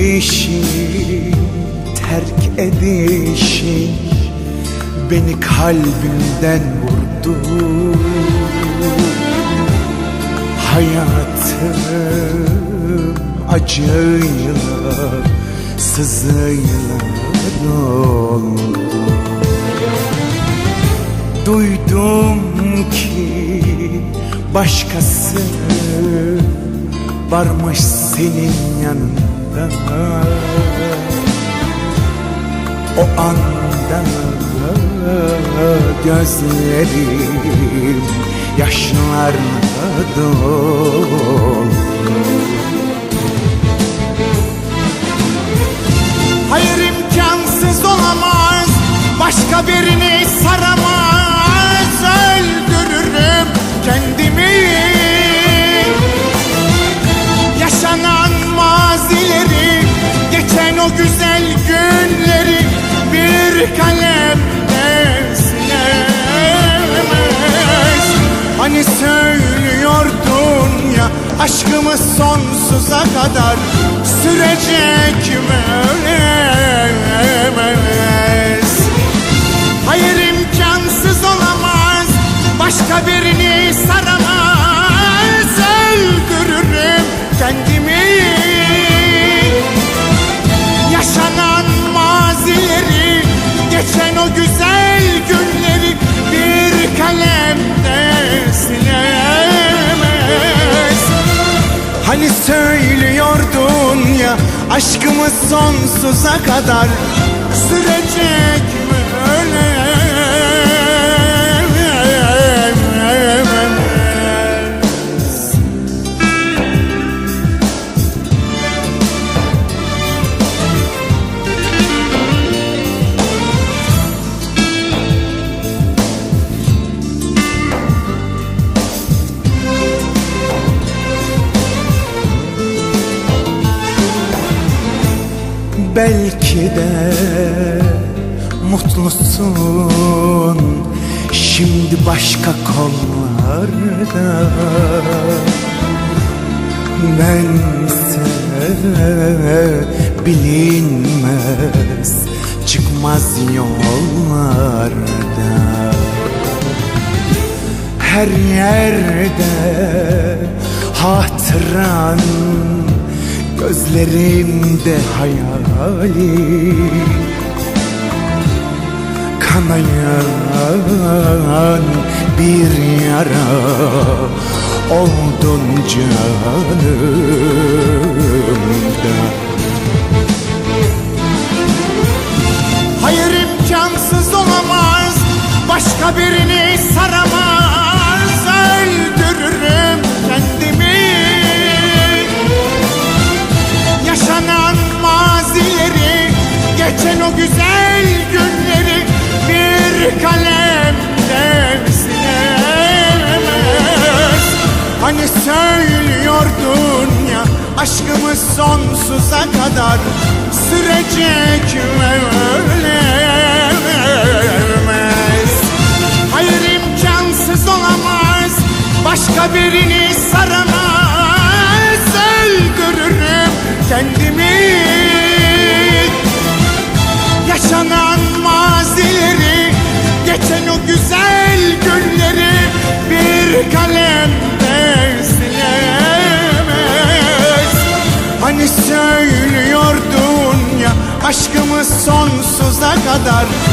gidişin Beni kalbimden vurdu. Hayatım acıyla Sızıyla doldu. Duydum ki başkası varmış senin O anda gözlerim yaşlarla doldu. Hayır imkansız olamaz. Başka birini Hani söylüyordun ya Aşkımız sonsuza kadar Sürecek ölemez? Hayır imkansız olamaz Başka birini saramaz. Öldürürüm kendimi. Yaşanan mazileri Geçen o güzel Aşkımız sonsuza kadar Sürecek Belki de mutlusun. Şimdi başka kollarda Bense bilinmez Çıkmaz yollarda. Her yerde hatıran Gözlerimde hayali Kanayan bir yara Oldun canımda sonsuza kadar Sürecek ölemez Hayır imkansız olamaz. Başka birini kadar Sürecek mi